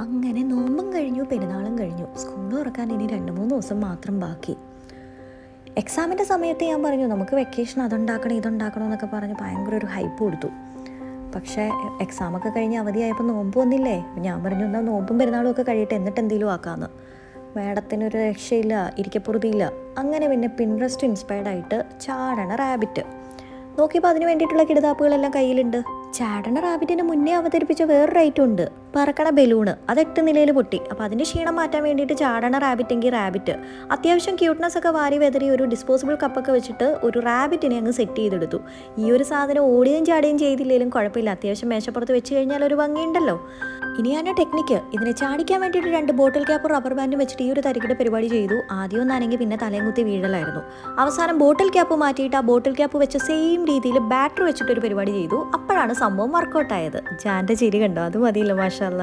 അങ്ങനെ നോമ്പും കഴിഞ്ഞു പെരുന്നാളും കഴിഞ്ഞു. സ്കൂൾ തുറക്കാൻ ഇനി രണ്ട് മൂന്ന് ദിവസം മാത്രം ബാക്കി. എക്സാമിന്റെ സമയത്ത് ഞാൻ പറഞ്ഞു നമുക്ക് വെക്കേഷൻ അതുണ്ടാക്കണം ഇതുണ്ടാക്കണം എന്നൊക്കെ പറഞ്ഞ് ഭയങ്കര ഒരു ഹൈപ്പ് കൊടുത്തു. പക്ഷേ എക്സാമൊക്കെ കഴിഞ്ഞ് അവധിയായപ്പോൾ നോമ്പ് വന്നില്ലേ? ഞാൻ പറഞ്ഞു എന്നാൽ നോമ്പും പെരുന്നാളും ഒക്കെ കഴിയിട്ട് എന്നിട്ട് എന്തെങ്കിലും ആക്കാമെന്ന് മേഡത്തിനൊരു രക്ഷയില്ല ഇരിക്കപ്പുറതിയില്ല. അങ്ങനെ പിന്നെ പിൻട്രസ്റ്റ് ഇൻസ്പയർഡ് ആയിട്ട് ചാടണ റാബിറ്റ് നോക്കിയപ്പോൾ അതിന് വേണ്ടിയിട്ടുള്ള കിടുതാപ്പുകളെല്ലാം കയ്യിലുണ്ട്. ചാടണ റാബിറ്റിന് മുന്നേ അവതരിപ്പിച്ച വേറൊരു ഐറ്റം ഉണ്ട്. പറക്കണ ബലൂണ് അത് എട്ട് നിലയിൽ പൊട്ടി. അപ്പോൾ അതിന്റെ ക്ഷീണം മാറ്റാൻ വേണ്ടിയിട്ട് ചാടണ റാബിറ്റ് എങ്കിൽ റാബിറ്റ് അത്യാവശ്യം ക്യൂട്ട്നെസ് ഒക്കെ വാരി വെതറി ഒരു ഡിസ്പോസിബിൾ കപ്പൊക്കെ വെച്ചിട്ട് ഒരു റാബിറ്റിനെ അങ്ങ് സെറ്റ് ചെയ്തെടുത്തു. ഈ ഒരു സാധനം ഓടിയും ചാടുകയും ചെയ്തില്ലെങ്കിലും കുഴപ്പമില്ല. അത്യാവശ്യം മേശപ്പുറത്ത് വെച്ച് കഴിഞ്ഞാൽ ഒരു ഭംഗിയുണ്ടല്ലോ. ഇനിയാണ് ടെക്നിക്ക് ഇതിനെ ചാടിക്കാൻ വേണ്ടിയിട്ട് രണ്ട് ബോട്ടിൽ ക്യാപ്പ് റബ്ബർ ബാൻഡും വെച്ചിട്ട് ഈ ഒരു തരികിട പരിപാടി ചെയ്തു. ആദ്യം ഒന്നാണെങ്കിൽ പിന്നെ തലയും കുത്തി വീഴലായിരുന്നു. അവസാനം ബോട്ടിൽ ക്യാപ്പ് മാറ്റിയിട്ട് ആ ബോട്ടിൽ ക്യാപ്പ് വെച്ച സെയിം രീതിയിൽ ബാറ്ററി വെച്ചിട്ടൊരു പരിപാടി ചെയ്തു. അപ്പോഴാണ് സംഭവം വർക്കൗട്ട് ആയത്. ജാന്റെ ചിരി കണ്ടോ? അത് മതിയില്ല മാഷല്ല